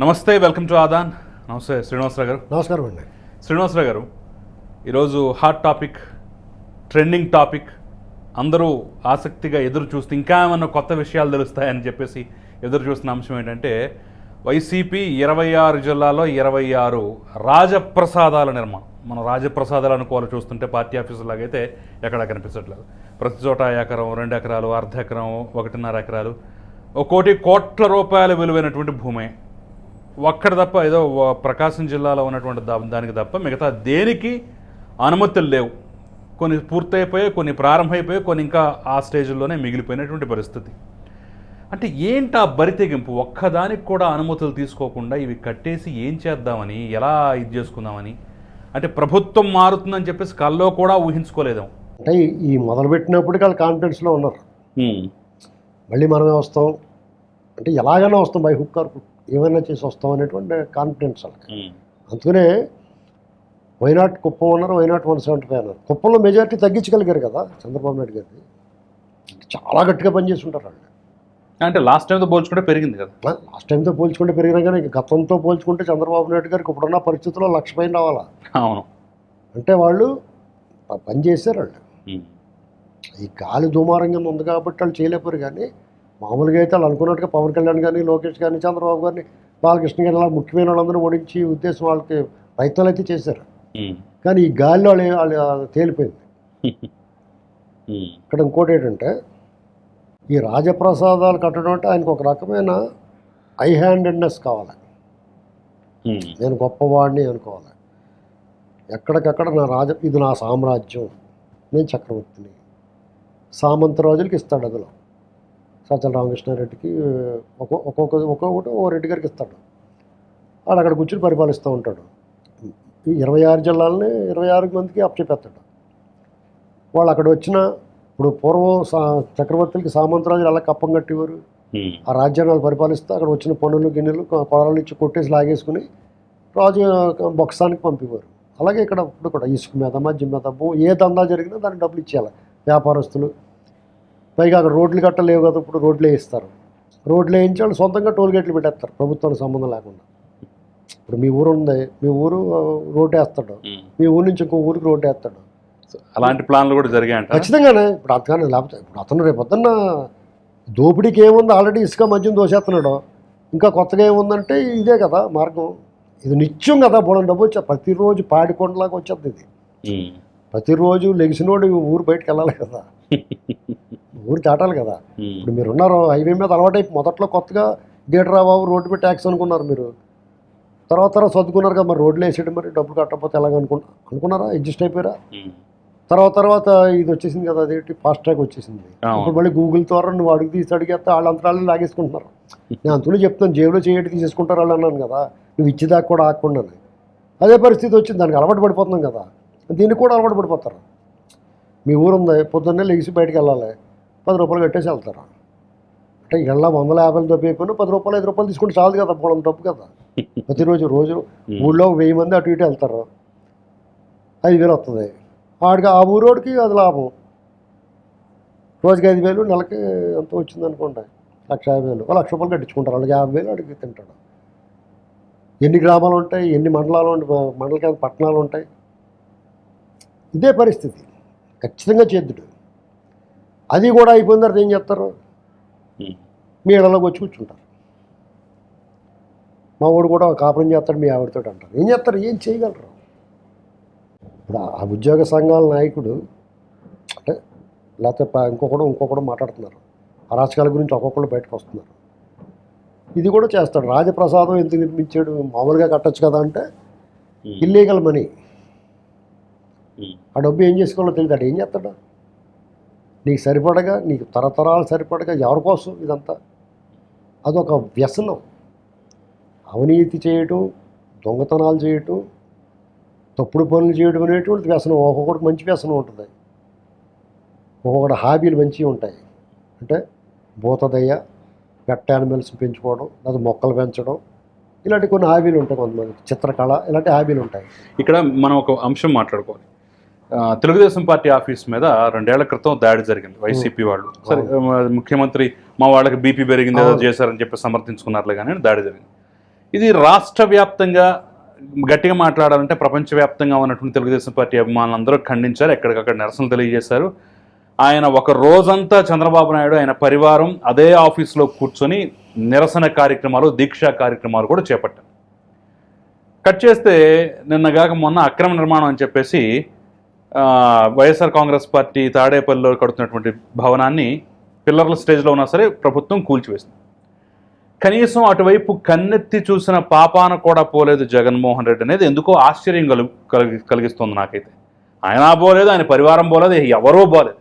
నమస్తే welcome to Aadan. నమస్తే శ్రీనివాసరావు గారు. నమస్కారం అండి. శ్రీనివాసరావు గారు ఈరోజు హాట్ టాపిక్ ట్రెండింగ్ టాపిక్. అందరూ ఆసక్తిగా ఎదురు చూస్తూ ఇంకా ఏమన్నా కొత్త విషయాలు తెలుస్తాయని చెప్పేసి ఎదురు చూస్తున్న అంశం ఏంటంటే వైసీపీ ఇరవై ఆరు జిల్లాలో ఇరవై ఆరు రాజప్రసాదాల నిర్మాణం. మనం రాజప్రసాదాలు అనుకోవాలి చూస్తుంటే పార్టీ ఆఫీసులాగైతే ఎక్కడా కనిపించట్లేదు. ప్రతి చోట ఎకరం రెండు ఎకరాలు అర్ధ ఎకరం ఒకటిన్నర ఎకరాలు. ఒక కోటి కోట్ల రూపాయల విలువైనటువంటి భూమే. ఒక్కడ తప్ప ఏదో ప్రకాశం జిల్లాలో ఉన్నటువంటి దానికి తప్ప మిగతా దేనికి అనుమతులు లేవు. కొన్ని పూర్తయిపోయాయి కొన్ని ప్రారంభమైపోయాయి కొన్ని ఇంకా ఆ స్టేజ్లోనే మిగిలిపోయినటువంటి పరిస్థితి. అంటే ఏంటి ఆ బరితెగింపు? ఒక్కదానికి కూడా అనుమతులు తీసుకోకుండా ఇవి కట్టేసి ఏం చేద్దామని ఎలా ఇది చేసుకుందామని? అంటే ప్రభుత్వం మారుతుందని చెప్పేసి కల్లో కూడా ఊహించుకోలేదేమో అంటే ఈ- మొదలుపెట్టినప్పటికీ వాళ్ళు కాన్ఫిడెన్స్లో ఉన్నారు. మళ్ళీ మనమే వస్తాం. అంటే ఎలాగైనా వస్తాం బై హుక్. ఏమైనా చేసి వస్తాం అనేటువంటి కాన్ఫిడెన్స్ వాళ్ళకి. అందుకనే వైనాట్ కుప్పం అన్నారు వైనాట్ వన్ సెవెంటీ ఫైవ్ అన్నారు. కుప్పంలో మెజారిటీ తగ్గించగలిగారు కదా చంద్రబాబు నాయుడు గారిని. చాలా గట్టిగా పనిచేసి ఉంటారు వాళ్ళు. అంటే లాస్ట్ టైంతో పోల్చుకుంటే పెరిగింది కదా. లాస్ట్ టైంతో పోల్చుకుంటే పెరిగినా కానీ ఇంక గతంతో పోల్చుకుంటే చంద్రబాబు నాయుడు గారికి ఇప్పుడున్న పరిస్థితుల్లో లక్ష పైన రావాలా? అవును. అంటే వాళ్ళు ప- పని చేశారు వాళ్ళు. ఈ గాలి దుమారం కింద ఉంది కాబట్టి వాళ్ళు చేయలేపారు కానీ మామూలుగా అయితే వాళ్ళు అనుకున్నట్టుగా పవన్ కళ్యాణ్ కానీ లోకేష్ కానీ చంద్రబాబు గారిని బాలకృష్ణ గారిని అలా ముఖ్యమైన వాళ్ళందరూ ఓడించి ఉద్దేశం వాళ్ళకి ప్రయత్నాలు అయితే చేశారు. కానీ ఈ గాలిలో వాళ్ళు వాళ్ళు తేలిపోయింది. ఇక్కడ ఇంకోటి ఏంటంటే ఈ రాజప్రసాదాలు కట్టడం అంటే ఆయనకు ఒక రకమైన ఐ హ్యాండెడ్నెస్ కావాలి. నేను గొప్పవాడిని అనుకోవాలి. ఎక్కడికక్కడ నా రాజ ఇది నా సామ్రాజ్యం నేను చక్రవర్తిని. సామంత రోజులకి ఇస్తాడు అందులో. సజ్జల రామకృష్ణారెడ్డికి ఒక్కొ ఒక్కొక్క ఒక్కొక్కటి ఓ రెడ్డి గారికి ఇస్తాడు. వాడు అక్కడ కూర్చుని పరిపాలిస్తూ ఉంటాడు. ఇరవై ఆరు జిల్లాలని ఇరవై ఆరు మందికి అప్పచెప్పేస్తాడు. వాళ్ళు అక్కడ వచ్చిన ఇప్పుడు పూర్వం సా చక్రవర్తులకి సామంతరాజులు ఎలా కప్పం కట్టేవారు? ఆ వాళ్ళు పరిపాలిస్తే అక్కడ వచ్చిన పనులు గిన్నెలు కొ- కొడవలు ఇచ్చి కొట్టేసి లాగేసుకుని రాజు బొక్సానికి పంపేవారు. అలాగే ఇక్కడ ఇప్పుడు కూడా ఇసుక మీద మద్యం మీద భూ ఏ దందా జరిగినా దానికి డబ్బులు ఇచ్చేయాలి. వ్యాపారస్తులు పైగా అక్కడ రోడ్లు గట్ట లేవు కదా ఇప్పుడు రోడ్లు వేయిస్తారు రోడ్లు వేయించి వాళ్ళు సొంతంగా టోల్ గేట్లు పెట్టేస్తారు ప్రభుత్వానికి సంబంధం లేకుండా. ఇప్పుడు మీ ఊరు ఉంది మీ ఊరు రోడ్డు వేస్తాడు. మీ ఊరు నుంచి ఇంకో ఊరికి రోడ్డు వేస్తాడు. అలాంటి ప్లాన్లు కూడా జరిగాయంట? ఖచ్చితంగానే ఇప్పుడు అంతగానే లేకపోతే ఇప్పుడు అతను రేపు పొద్దున్న దోపిడీకి ఏముంది ఆల్రెడీ ఇసుక మద్యం దోసేస్తున్నాడు. ఇంకా కొత్తగా ఏముందంటే ఇదే కదా మార్గం. ఇది నిత్యం కదా బోడం డబ్బు వచ్చే ప్రతిరోజు పాడికొండలాగా వచ్చేది ఇది. ప్రతిరోజు లెగిసినోడు ఊరు బయటకు వెళ్ళాలి కదా. ఊరు దాటాలి కదా. ఇప్పుడు మీరు ఉన్నారు హైవే మీద అలవాటైపు మొదట్లో కొత్తగా థియేటర్ బాబు రోడ్డు మీద ట్యాక్స్ అనుకున్నారు మీరు. తర్వాత తర్వాత సర్దుకున్నారు కదా మరి రోడ్లు వేసేయడం మరి డబ్బులు కట్టకపోతే ఎలాగ అనుకున్నా అనుకున్నారా? అడ్జస్ట్ అయిపోయారా? తర్వాత తర్వాత ఇది వచ్చేసింది కదా అదేంటి ఫాస్ట్ ట్రాక్ వచ్చేసింది. ఇప్పుడు మళ్ళీ గూగుల్ ద్వారా నువ్వు అడుగు తీసి అడిగేస్తే వాళ్ళ అంతరాలను లాగేసుకుంటున్నారు. నేను అంతలో చెప్తాను జేబులో చేయటి తీసేసుకుంటారు వాళ్ళు అన్నాను కదా. నువ్వు ఇచ్చేదాకా కూడా ఆకుండా అదే పరిస్థితి వచ్చింది దానికి అలవాటు పడిపోతున్నాం కదా. దీనికి కూడా అలవాటు పడిపోతారు. మీ ఊరు ఉంది పొద్దున్నే లెగిసి బయటకు వెళ్ళాలి. పది రూపాయలు కట్టేసి వెళ్తారు? అంటే ఇళ్ళ వందల యాభైలు డబ్బు అయిపోయినా పది రూపాయలు ఐదు రూపాయలు తీసుకుంటే చాలు కదా పోవడం డబ్బు కదా. ప్రతిరోజు రోజు ఊళ్ళో వెయ్యి మంది అటు ఇటు వెళ్తారు. ఐదు వేలు వస్తుంది ఆడికి ఆ ఊరోడికి అది లాభం. రోజుకి ఐదు వేలు నెలకి ఎంత వచ్చింది అనుకోండి. లక్ష యాభై వేలు లక్ష రూపాయలు కట్టించుకుంటారు. వాళ్ళకి యాభై వేలు అడిగి తింటాడు. ఎన్ని గ్రామాలు ఉంటాయి ఎన్ని మండలాలు ఉంటాయి మండల పట్టణాలు ఉంటాయి? ఇదే పరిస్థితి. ఖచ్చితంగా చేద్దుడు. అది కూడా అయిపోయిన తర్వాత ఏం చేస్తారు? మీ ఇళ్ళలోకి వచ్చి కూర్చుంటారు. మా వాడు కూడా కాపురం చేస్తాడు మీ ఆవిడతో అంటారు. ఏం చేస్తారు? ఏం చేయగలరు? ఇప్పుడు ఆ ఉద్యోగ సంఘాల నాయకుడు అంటే లేకపోతే ఇంకొకడు ఇంకొకడు మాట్లాడుతున్నారు. అరాచకాల గురించి ఒక్కొక్కడు బయటకు వస్తున్నారు. ఇది కూడా చేస్తాడు. రాజప్రసాదం ఎందుకు నిర్మించాడు? మామూలుగా కట్టొచ్చు కదా అంటే ఇల్లీగల్ మనీ ఆ డబ్బు ఏం చేసుకోవాలో తెలియదు ఏం చేస్తాడు? నీకు సరిపడగా నీకు తరతరాలు సరిపడగా ఎవరి కోసం ఇదంతా? అదొక వ్యసనం. అవినీతి చేయటం దొంగతనాలు చేయటం తప్పుడు పనులు చేయడం అనేటువంటి వ్యసనం. ఒక్కొక్కటి మంచి వ్యసనం ఉంటుంది. ఒక్కొక్కటి హాబీలు మంచివి ఉంటాయి. అంటే భూతదయ్య పెట్ యానిమల్స్ పెంచుకోవడం లేదా మొక్కలు పెంచడం ఇలాంటి కొన్ని హాబీలు ఉంటాయి కొంతమంది చిత్రకళ ఇలాంటి హాబీలు ఉంటాయి. ఇక్కడ మనం ఒక అంశం మాట్లాడుకోవాలి. తెలుగుదేశం పార్టీ ఆఫీస్ మీద రెండేళ్ళ క్రితం దాడి జరిగింది వైసీపీ వాళ్ళు. సరే ముఖ్యమంత్రి మా వాళ్ళకి బీపీ పెరిగింది ఏదో. చేశారని చెప్పి సమర్థించుకున్నారులే కానీ దాడి జరిగింది. ఇది రాష్ట్ర వ్యాప్తంగా గట్టిగా మాట్లాడాలంటే ప్రపంచవ్యాప్తంగా ఉన్నటువంటి తెలుగుదేశం పార్టీ అభిమానులు అందరూ ఖండించారు ఎక్కడికక్కడ నిరసనలు తెలియజేశారు. ఆయన ఒక రోజంతా చంద్రబాబు నాయుడు ఆయన పరివారం అదే ఆఫీస్లో కూర్చొని నిరసన కార్యక్రమాలు దీక్షా కార్యక్రమాలు కూడా చేపట్టారు. కట్ చేస్తే నిన్నగాక మొన్న అక్రమ నిర్మాణం అని చెప్పేసి వైఎస్ఆర్ కాంగ్రెస్ పార్టీ తాడేపల్లిలో కడుతున్నటువంటి భవనాన్ని పిల్లర్ల స్టేజ్లో ఉన్నా సరే ప్రభుత్వం కూల్చివేసింది. కనీసం అటువైపు కన్నెత్తి చూసిన పాపాన కూడా పోలేదు జగన్మోహన్ రెడ్డి అనేది ఎందుకో ఆశ్చర్యం కలు కలిగి కలిగిస్తుంది నాకైతే. ఆయన పోలేదు ఆయన పరివారం పోలేదు ఎవరో పోలేదు.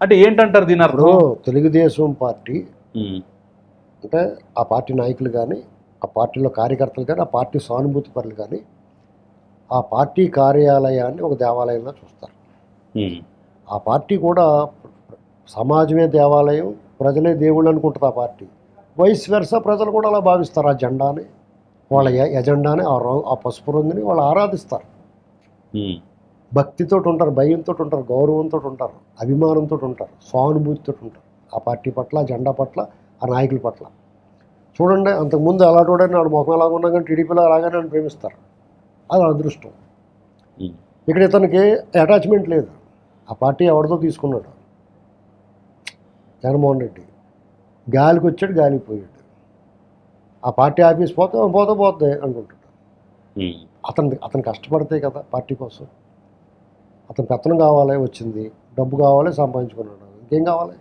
అంటే ఏంటంటారు దీని అర్థం? తెలుగుదేశం పార్టీ అంటే ఆ పార్టీ నాయకులు కానీ ఆ పార్టీలో కార్యకర్తలు కానీ ఆ పార్టీ సానుభూతి పరులు కానీ ఆ పార్టీ కార్యాలయాన్ని ఒక దేవాలయంలో చూస్తారు. ఆ పార్టీ కూడా సమాజమే దేవాలయం ప్రజలే దేవుళ్ళు అనుకుంటుంది ఆ పార్టీ. వయసు వెరస ప్రజలు కూడా అలా భావిస్తారు. ఆ జెండాని వాళ్ళ ఎజెండాని ఆ రంగు ఆ పసుపు రంగుని వాళ్ళు ఆరాధిస్తారు. భక్తితో ఉంటారు భయంతో ఉంటారు గౌరవంతో ఉంటారు అభిమానంతో ఉంటారు సానుభూతితో ఉంటారు. ఆ పార్టీ పట్ల జెండా పట్ల ఆ నాయకుల పట్ల. చూడండి అంతకుముందు అలాంటి వాడని నాడు మొఖం అలాగా ఉన్నా కానీ టీడీపీలో అలాగానే నన్ను ప్రేమిస్తారు. అది వాళ్ళ అదృష్టం. ఇక్కడ ఇతనికి అటాచ్మెంట్ లేదు. ఆ పార్టీ ఎవరితో తీసుకున్నాడు. జగన్మోహన్ రెడ్డి. గాలికి వచ్చాడు గాలికి పోయాడు. ఆ పార్టీ ఆఫీస్ పోతే పోతే పోతే అనుకుంటాడు. అతను అతను కష్టపడితే కదా పార్టీ కోసం. అతను పెత్తనం కావాలి వచ్చింది. డబ్బు కావాలి సంపాదించుకున్నాడు. ఇంకేం కావాలి?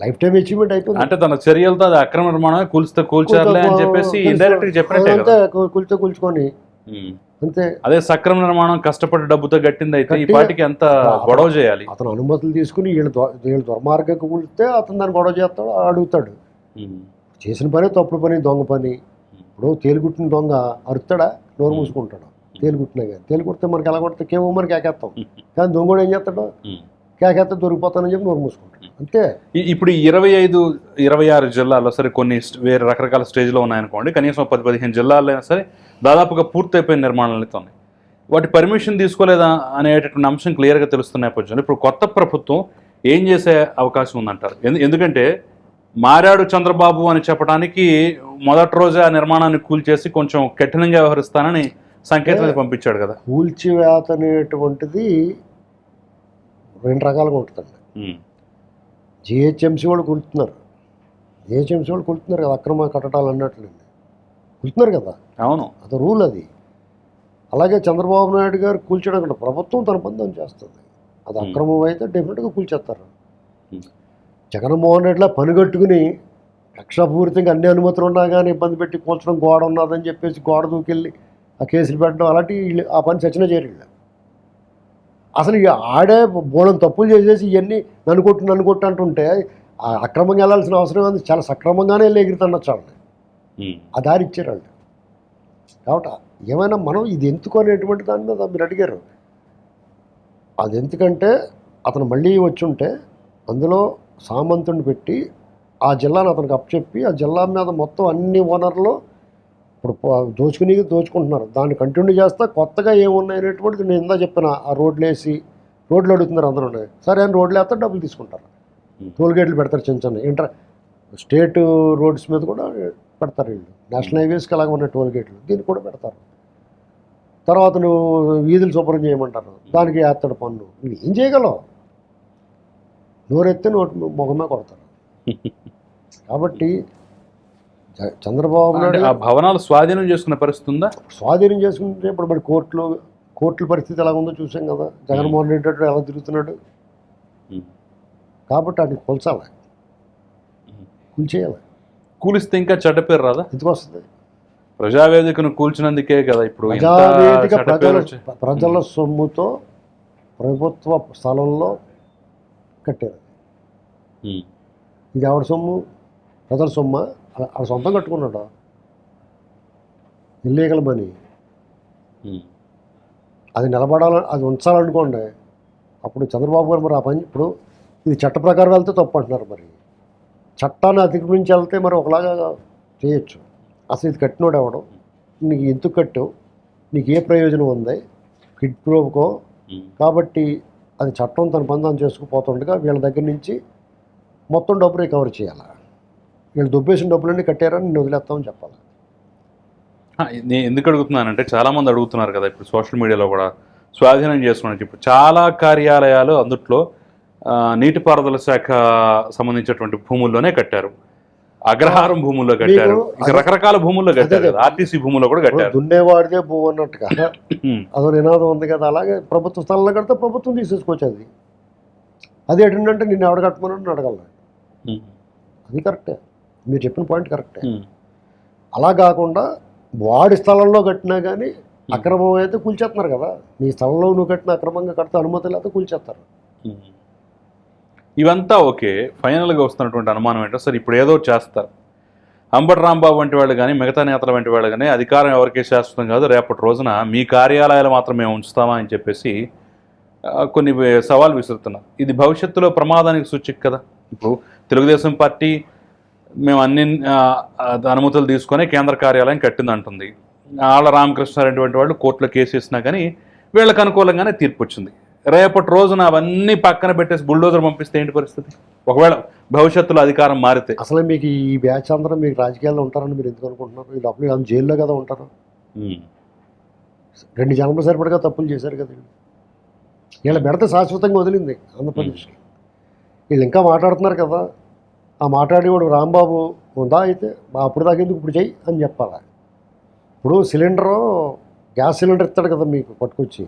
లైఫ్ టైం అచీవ్మెంట్ అయిపోయింది. అంటే తన చర్యలతో అది అక్రమ నిర్మాణమే కూల్స్తే కూల్చారులే అని చెప్పేసి ఇండైరెక్ట్ చెప్పినట్టే కూల్చుకొని. అంతే. అదే సక్రమ నిర్మాణం కష్టపడి డబ్బుతో గట్టింది అయితే ఈ ఎంత గొడవ చేయాలి. అతను అనుమతులు తీసుకుని వీళ్ళు దుర్మార్గకు కూలితే అతను దాన్ని గొడవ చేస్తాడు అడుగుతాడు. చేసిన పని తప్పుడు పని దొంగ పని. ఇప్పుడు తేలిగుట్టిన దొంగ అరుతాడా నోరు మూసుకుంటాడు? తేలిగుట్టినా కానీ తేలిగుడితే మనకి ఎలా కొడితే కేవో మనకి కేకేస్తాం కానీ దొంగడు ఏం చేస్తాడు? ఉమ్. కేకేస్తే దొరికిపోతానని చెప్పి నోరు మూసుకుంటాడు అంతే. ఇప్పుడు ఈ ఇరవై ఐదు ఇరవై ఆరు జిల్లాల్లో సరే కొన్ని వేరే రకరకాల స్టేజ్లో ఉన్నాయనుకోండి కనీసం పది పదిహేను జిల్లాల్లో అయినా సరే దాదాపుగా పూర్తయిపోయిన నిర్మాణాలు అయితే ఉన్నాయి. వాటి పర్మిషన్ తీసుకోలేదా అనేటటువంటి అంశం క్లియర్గా తెలుస్తున్న నేపథ్యంలో ఇప్పుడు కొత్త ప్రభుత్వం ఏం చేసే అవకాశం ఉందంటారు? ఎందు- ఎందుకంటే మారాడు చంద్రబాబు అని చెప్పడానికి మొదటి రోజే ఆ నిర్మాణాన్ని కూల్చేసి కొంచెం కఠినంగా వ్యవహరిస్తానని సంకేతం పంపించాడు కదా. కూల్చివేత అనేటువంటిది రెండు రకాలుగా ఉంటుందండి. జిహెచ్ఎంసీ వాళ్ళు కూలుతున్నారు జిహెచ్ఎంసీ వాళ్ళు కూలుతున్నారు కదా అక్రమ కట్టడాలు అన్నట్లండి కూలుతున్నారు కదా అవును అది రూల్ అది అలాగే చంద్రబాబు నాయుడు గారు కూల్చడం కంటే ప్రభుత్వం తన పని తాను చేస్తుంది అది. అక్రమం అయితే డెఫినెట్గా కూల్చేస్తారు. జగన్మోహన్ రెడ్డిలా పని కట్టుకుని కక్షాపూరితంగా అన్ని అనుమతులు ఉన్నా కానీ ఇబ్బంది పెట్టి కూల్చడం గోడ ఉన్నదని చెప్పేసి గోడ దూకెళ్ళి ఆ కేసులు పెట్టడం అలాంటి ఆ పని చచ్చిన చేయరు. అసలు ఇక ఆడే బోళం తప్పులు చేసేసి ఇవన్నీ నన్ను కొట్టు నన్ను కొట్టు అంటుంటే ఆ అక్రమంగా వెళ్ళాల్సిన అవసరం ఉంది చాలా సక్రమంగానే వెళ్ళి వాళ్ళని ఉమ్. ఆ దారి ఇచ్చారు వాళ్ళు కాబట్టి ఏమైనా మనం ఇది ఎందుకు అనేటువంటి దాని మీద మీరు అడిగారు. అది ఎందుకంటే అతను మళ్ళీ వచ్చి ఉంటే అందులో సామంతుని పెట్టి ఆ జిల్లాను అతనికి అప్పచెప్పి ఆ జిల్లా మీద మొత్తం అన్ని ఓనర్లు ఇప్పుడు దోచుకుని దోచుకుంటున్నారు. దాన్ని కంటిన్యూ చేస్తా కొత్తగా ఏమున్నాయి అనేటువంటిది నేను ఇందా చెప్పిన ఆ రోడ్లు వేసి రోడ్లు అడుగుతున్నారు అందరూ. సరే అని రోడ్లు వేస్తే డబ్బులు తీసుకుంటారు. Hmm. టోల్ గేట్లు పెడతారు చిన్న చిన్న. ఇంటర్ స్టేట్ రోడ్స్ మీద కూడా పెడతారు వీళ్ళు. నేషనల్ హైవేస్కి అలాగే ఉన్నాయి టోల్ గేట్లు. దీనికి కూడా పెడతారు. తర్వాత నువ్వు వీధులు శుభ్రం చేయమంటారు. దానికి వేస్తాడు పన్ను. నువ్వు ఏం చేయగలవు? నోరెత్తే నోటి ముఖమే కొడతారు. కాబట్టి చంద్రబాబు అంటే నాయుడు ఆ భవనాలు స్వాధీనం చేసుకునే పరిస్థితి ఉందా? స్వాధీనం చేసుకుంటే ఇప్పుడు మరి కోర్టులు కోర్టుల పరిస్థితి ఎలా ఉందో చూసాం కదా. జగన్మోహన్ రెడ్డి అటు ఎలా తిరుగుతున్నాడు. కాబట్టి అది కొల్చాలి. కూల్చేయాలి. కూలిస్తే ఇంకా చెడ్డ పేరు రాదా? ఎందుకు వస్తుంది ప్రజావేదికను కూల్చినందుకే కదా ఇప్పుడు ప్రజావేదిక ప్రజల ప్రజల సొమ్ముతో ప్రభుత్వ స్థలంలో కట్టారు. ఇది ఎవరి సొమ్ము? ప్రజల సొమ్మ? ఆ సొంతం కట్టుకున్నాడు? Illegal money. అది నిలబడాల అది ఉంచాలనుకోండి అప్పుడు చంద్రబాబు గారు మరి ఆ పని ఇప్పుడు ఇది చట్ట ప్రకారం వెళ్తే తప్పు అంటున్నారు మరి. చట్టాన్ని అతిక్రమించి వెళ్తే మరి ఒకలాగా చేయొచ్చు. అసలు ఇది కట్టినోడు ఎవడు? నీకు ఎందుకు కట్టావు? నీకు ఏ ప్రయోజనం ఉంది? Quid pro quo. కాబట్టి అది చట్టం తన పని తాను చేసుకుపోతుండగా వీళ్ళ దగ్గర నుంచి మొత్తం డబ్బు రికవర్ చేయాలి? వీళ్ళు దుబ్బేసిన డబ్బులన్నీ కట్టారని నేను వదిలేస్తామని చెప్పాలి. నేను ఎందుకు అడుగుతున్నానంటే చాలా మంది అడుగుతున్నారు కదా ఇప్పుడు సోషల్ మీడియాలో కూడా స్వాధీనం చేసుకున్నట్టు ఇప్పుడు చాలా కార్యాలయాలు అందుట్లో నీటిపారుదల శాఖ సంబంధించినటువంటి భూముల్లోనే కట్టారు. అగ్రహారం భూముల్లో కట్టారు. రకరకాల భూముల్లో కట్టారు. ఆర్టీసీ భూముల్లో కూడా కట్టారు. దున్నేవాడిదే భూమి అన్నట్టుగా అదో నినాదం ఉంది కదా. అలాగే ప్రభుత్వ స్థలంలో కడితే ప్రభుత్వం తీసేసుకోవచ్చు అది. అది ఏంటంటే నిన్ను ఎవడ కట్టమని అడగలను. ఉమ్, అది కరెక్టే. మీరు చెప్పిన పాయింట్ కరెక్టే. అలా కాకుండా వాడి స్థలంలో కట్టినా కానీ అక్రమం అయితే కూల్చేస్తున్నారు కదా. నీ స్థలంలో నువ్వు కట్టిన అక్రమంగా కడితే అనుమతి లేకపోతే కూల్చేస్తారు. ఇవంతా ఓకే. ఫైనల్గా వస్తున్నటువంటి అనుమానం ఏంటో సరే ఇప్పుడు ఏదో చేస్తారు. అంబటి రాంబాబు వంటి వాళ్ళు కానీ మిగతా నేతల వంటి వాళ్ళు కానీ అధికారం ఎవరికీ శాశ్వతం కాదు. రేపటి రోజున మీ కార్యాలయాలు మాత్రమే ఉంచుతామా అని చెప్పేసి కొన్ని సవాల్ విసురుతున్నారు. ఇది భవిష్యత్తులో ప్రమాదానికి సూచిక కదా. ఇప్పుడు తెలుగుదేశం పార్టీ మేము అన్ని అనుమతులు తీసుకొని కేంద్ర కార్యాలయం కట్టింది అంటుంది ఆళ్ళ రామకృష్ణారెడ్డి వాళ్ళు కోర్టులో కేసు వేసినా కానీ వీళ్ళకి అనుకూలంగానే తీర్పు వచ్చింది. రేపటి రోజున అవన్నీ పక్కన పెట్టేసి బుల్డోజర్ పంపిస్తే ఏంటి పరిస్థితి? ఒకవేళ భవిష్యత్తులో అధికారం మారితే. అసలు మీకు ఈ బ్యాచ్ అందరూ మీకు రాజకీయాల్లో ఉంటారని మీరు ఎందుకు అనుకుంటున్నారు? అప్పుడు వీళ్ళు జైల్లో కదా ఉంటారు? రెండు జన్మలు సరిపడగా తప్పులు చేశారు కదా వీళ్ళు. వీళ్ళ బెడత శాశ్వతంగా వదిలింది ఆంధ్రప్రదేశ్కి. వీళ్ళు ఇంకా మాట్లాడుతున్నారు కదా. ఆ మాట్లాడేవాడు రాంబాబు ఉందా అయితే మా అప్పుడు దాకా ఎందుకు ఇప్పుడు చెయ్యి? అని చెప్పాలి. ఇప్పుడు సిలిండరు గ్యాస్ సిలిండర్ ఇస్తాడు కదా మీకు పట్టుకొచ్చి.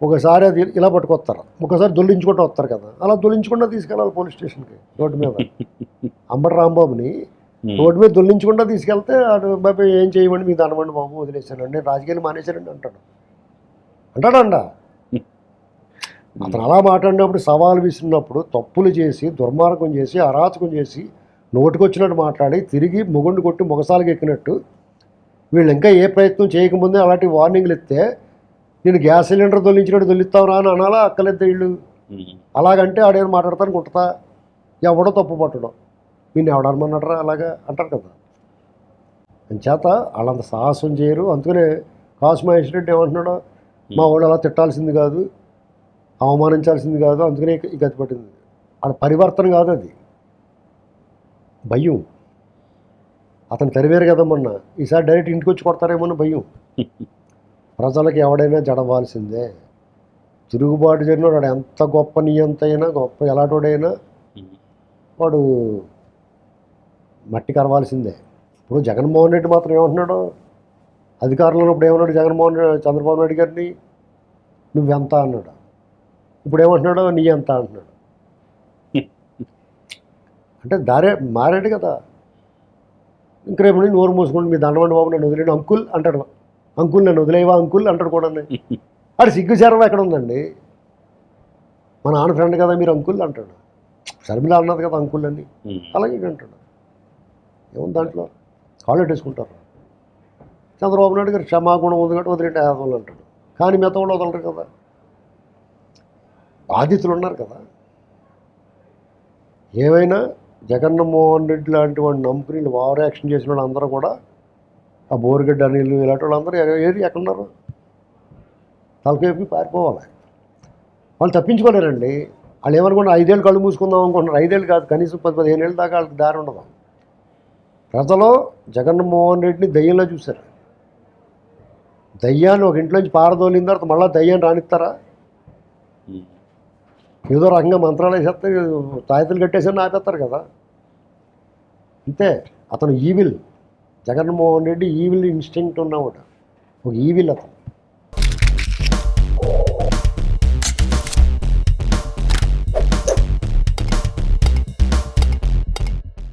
ఒకసారి అది ఇలా పట్టుకొస్తారు. ఒకసారి దొల్లించుకుంటూ వస్తారు కదా. అలా దొల్లించకుండా తీసుకెళ్ళాలి పోలీస్ స్టేషన్కి రోడ్డు మీద. అంబటి రాంబాబుని రోడ్డు మీద దొల్లించకుండా తీసుకెళ్తే ఆడు బాబు ఏం చేయమండి మీకు దండమండి బాబు వదిలేసానండి రాజకీయాలు మానేశానండి అంటాడు. అంటాడండ అతను అలా మాట్లాడినప్పుడు సవాల్ విసిరినప్పుడు తప్పులు చేసి దుర్మార్గం చేసి అరాచకం చేసి నోటికొచ్చినట్టు మాట్లాడి తిరిగి మొగుండు కొట్టి మొగసాలకు ఎక్కినట్టు వీళ్ళు ఇంకా ఏ ప్రయత్నం చేయకముందే అలాంటి వార్నింగ్లు ఇస్తే నేను గ్యాస్ సిలిండర్ దొల్లించినట్టు దొల్లిస్తావురా అని అనాలా? అక్కలేదు వీళ్ళు. అలాగంటే ఆడేం మాట్లాడతాను కుట్టతా ఎవడో తప్పు పట్టడం. నేను ఎవడనమన్నాడరా అలాగా అంటారు కదా. అంచేత వాళ్ళంత సాహసం చేయరు. అందుకనే కాస్మా ఇన్సిడెంట్ ఏమంటున్నాడు మా వాళ్ళు అలా తిట్టాల్సింది కాదు. అవమానించాల్సింది కాదు అందుకనే ఈ గతి పట్టింది. ఆడ పరివర్తన కాదు అది. భయం. అతను తరివేరు కదా మొన్న. ఈసారి డైరెక్ట్ ఇంటికి వచ్చి కొడతారేమో భయం. ప్రజలకు ఎవడైనా జడవాల్సిందే తిరుగుబాటు జరిగిన వాడు ఎంత గొప్ప నియంత అయినా గొప్ప ఎలాటోడైనా వాడు మట్టి కరవాల్సిందే. ఇప్పుడు జగన్మోహన్ రెడ్డి మాత్రం ఏమంటున్నాడు? అధికారంలో ఉన్నప్పుడు ఏమన్నాడు జగన్మోహన్ చంద్రబాబు నాయుడు గారిని? నువ్వెంత అన్నాడు? ఇప్పుడు ఏమంటున్నాడు నీ ఎంత అంటున్నాడు. అంటే దారే మారాడు కదా. ఇంక రేపు నుండి నోరు మూసుకుంటే మీ దండవండి బాబు నన్ను వదిలేడు అంకుల్ అంటాడు. అంకుల్ నన్ను వదిలేవా అంకుల్ అంటాడు కూడా ఆడు సిగ్గుచారం ఎక్కడ ఉందండి? మా నాన్న ఫ్రెండ్ కదా మీరు అంకుల్ అంటాడు. షర్మిల అన్నది కదా అంకుల్ అని. అలాగే అంటాడు ఏముంది దాంట్లో? కాళ్ళు పెట్టేసుకుంటారు చంద్రబాబు నాయుడు గారు క్షమాగుణం వదిలేండి యాదవులు అంటాడు. కానీ మిగతా వాళ్ళు వదలరు కదా. బాధితులు ఉన్నారు కదా. ఏమైనా జగన్మోహన్ రెడ్డి లాంటి వాడిని నమ్ముకుని వీళ్ళు ఓవర్ యాక్షన్ చేసిన వాళ్ళు అందరూ కూడా ఆ బోరుగడ్డ అనిల్ ఇలాంటి వాళ్ళందరూ ఏ- ఏరి ఎక్కడున్నారు? తలకేపి పారిపోవాలి. వాళ్ళు తప్పించుకోలేరండి. వాళ్ళు ఏమనుకున్నారు? ఐదేళ్ళు కళ్ళు మూసుకుందాం అనుకుంటున్నారు. ఐదేళ్ళు కాదు కనీసం పది పదిహేను ఏళ్ళ దాకా వాళ్ళకి దారి ఉండదు. ప్రజలు జగన్మోహన్ రెడ్డిని దయ్యంలో చూశారు. దయ్యాన్ని ఒక ఇంట్లోంచి పారదోలిన తర్వాత మళ్ళీ దయ్యాన్ని రాణిస్తారా ఏదో రంగ మంత్రాలు వేసేస్తే తాయితలు కట్టేసి ఆపేస్తారు కదా. అంతే. అతను evil Jaganmohan Reddy evil instinct ఉన్నవాడు. ఒక ఈవిల్ అతను.